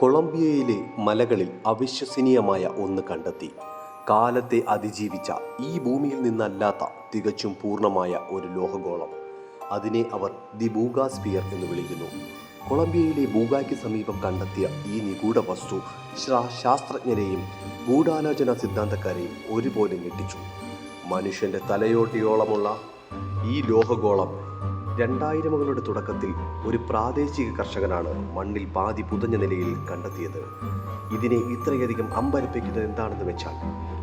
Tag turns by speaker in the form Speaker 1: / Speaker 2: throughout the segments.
Speaker 1: കൊളംബിയയിലെ മലകളിൽ അവിശ്വസനീയമായ ഒന്ന് കണ്ടെത്തി. കാലത്തെ അതിജീവിച്ച ഈ ഭൂമിയിൽ നിന്നല്ലാത്ത തികച്ചും പൂർണമായ ഒരു ലോഹഗോളം. അതിനെ അവർ ദി ബൂഗാസ്പിയർ എന്ന് വിളിക്കുന്നു. കൊളംബിയയിലെ ബൂഗായ്ക്ക് സമീപം കണ്ടെത്തിയ ഈ നിഗൂഢ വസ്തു ശാസ്ത്രജ്ഞരെയും ഗൂഢാലോചന സിദ്ധാന്തക്കാരെയും ഒരുപോലെ ഞെട്ടിച്ചു. മനുഷ്യന്റെ തലയോട്ടിയോളമുള്ള ഈ ലോഹഗോളം രണ്ടായിരമുകളുടെ തുടക്കത്തിൽ ഒരു പ്രാദേശിക കർഷകനാണ് മണ്ണിൽ പാതി പുതഞ്ഞ നിലയിൽ കണ്ടെത്തിയത്. ഇതിനെ ഇത്രയധികം അമ്പരപ്പിക്കുന്നത് എന്താണെന്ന് വെച്ചാൽ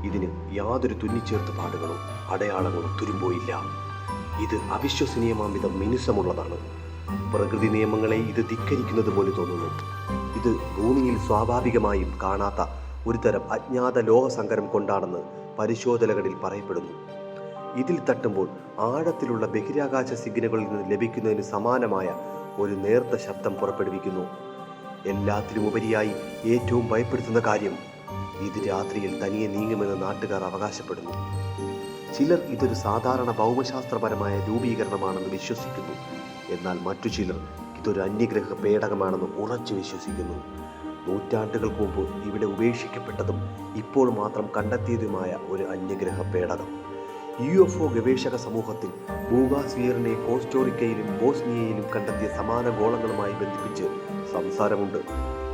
Speaker 1: ഇതിന് യാതൊരു തുന്നിച്ചേർത്ത പാടുകളോ അടയാളങ്ങളോ തുരുമ്പോയില്ല. ഇത് അവിശ്വസനീയമാം വിധം മിനുസമുള്ളതാണ്. പ്രകൃതി നിയമങ്ങളെ ഇത് ധിക്കരിക്കുന്നത് പോലെ തോന്നുന്നു. ഇത് ഭൂമിയിൽ സ്വാഭാവികമായും കാണാത്ത ഒരുതരം അജ്ഞാത ലോഹസങ്കരം കൊണ്ടാണെന്ന് പരിശോധനകളിൽ പറയപ്പെടുന്നു. ഇതിൽ തട്ടുമ്പോൾ ആഴത്തിലുള്ള ബഹിരാകാശ സിഗ്നലുകളിൽ നിന്ന് ലഭിക്കുന്നതിന് സമാനമായ ഒരു നേർത്ത ശബ്ദം പുറപ്പെടുവിക്കുന്നു. എല്ലാത്തിലും ഉപരിയായി ഏറ്റവും ഭയപ്പെടുത്തുന്ന കാര്യം ഇത് രാത്രിയിൽ തനിയെ നീങ്ങുമെന്ന് നാട്ടുകാർ അവകാശപ്പെടുന്നു. ചിലർ ഇതൊരു സാധാരണ ഭൗമശാസ്ത്രപരമായ രൂപീകരണമാണെന്ന് വിശ്വസിക്കുന്നു. എന്നാൽ മറ്റു ചിലർ ഇതൊരു അന്യഗ്രഹ പേടകമാണെന്ന് ഉറച്ചു വിശ്വസിക്കുന്നു. നൂറ്റാണ്ടുകൾക്ക് മുമ്പ് ഇവിടെ ഉപേക്ഷിക്കപ്പെട്ടതും ഇപ്പോൾ മാത്രം കണ്ടെത്തിയതുമായ ഒരു അന്യഗ്രഹ പേടകം. യു എഫ് ഒ ഗവേഷക സമൂഹത്തിൽ മൂഗാസ്വിയറിനെ കോസ്റ്റോറിക്കയിലും ബോസ്നിയയിലും കണ്ടെത്തിയ സമാന ഗോളങ്ങളുമായി ബന്ധിപ്പിച്ച് സംസാരമുണ്ട്.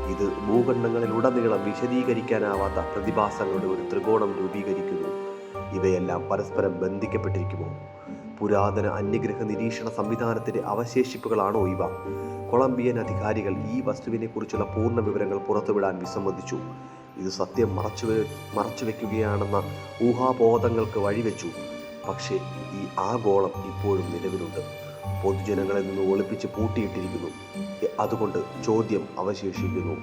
Speaker 1: ഇത് ഭൂഖണ്ഡങ്ങളിലുടനീളം വിശദീകരിക്കാനാവാത്ത പ്രതിഭാസങ്ങളുടെ ഒരു ത്രികോണം രൂപീകരിക്കുന്നു. ഇവയെല്ലാം പരസ്പരം ബന്ധിക്കപ്പെട്ടിരിക്കുമോ? പുരാതന അന്യഗ്രഹ നിരീക്ഷണ സംവിധാനത്തിന്റെ അവശേഷിപ്പുകളാണോ ഇവ? കൊളംബിയൻ അധികാരികൾ ഈ വസ്തുവിനെക്കുറിച്ചുള്ള പൂർണ വിവരങ്ങൾ പുറത്തുവിടാൻ വിസമ്മതിച്ചു. ഇത് സത്യം മറച്ചു മറച്ചു വെക്കുകയാണെന്ന ഊഹാബോധങ്ങൾക്ക് വഴിവെച്ചു. പക്ഷേ ഈ ആഗോളം ഇപ്പോഴും നിലവിലുണ്ട്. പൊതുജനങ്ങളിൽ നിന്ന് ഒളിപ്പിച്ച് പൂട്ടിയിട്ടിരിക്കുന്നു. അതുകൊണ്ട് ചോദ്യം അവശേഷിക്കുന്നു.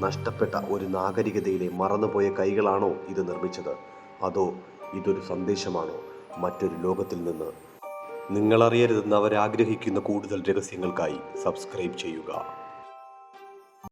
Speaker 1: നഷ്ടപ്പെട്ട ഒരു നാഗരികതയിലെ മറന്നുപോയ കൈകളാണോ ഇത് നിർമ്മിച്ചത്? അതോ ഇതൊരു സന്ദേശമാണോ? മറ്റൊരു ലോകത്തിൽ നിന്ന്. നിങ്ങളറിയരുതെന്ന് അവരാഗ്രഹിക്കുന്ന കൂടുതൽ രഹസ്യങ്ങൾക്കായി സബ്സ്ക്രൈബ് ചെയ്യുക.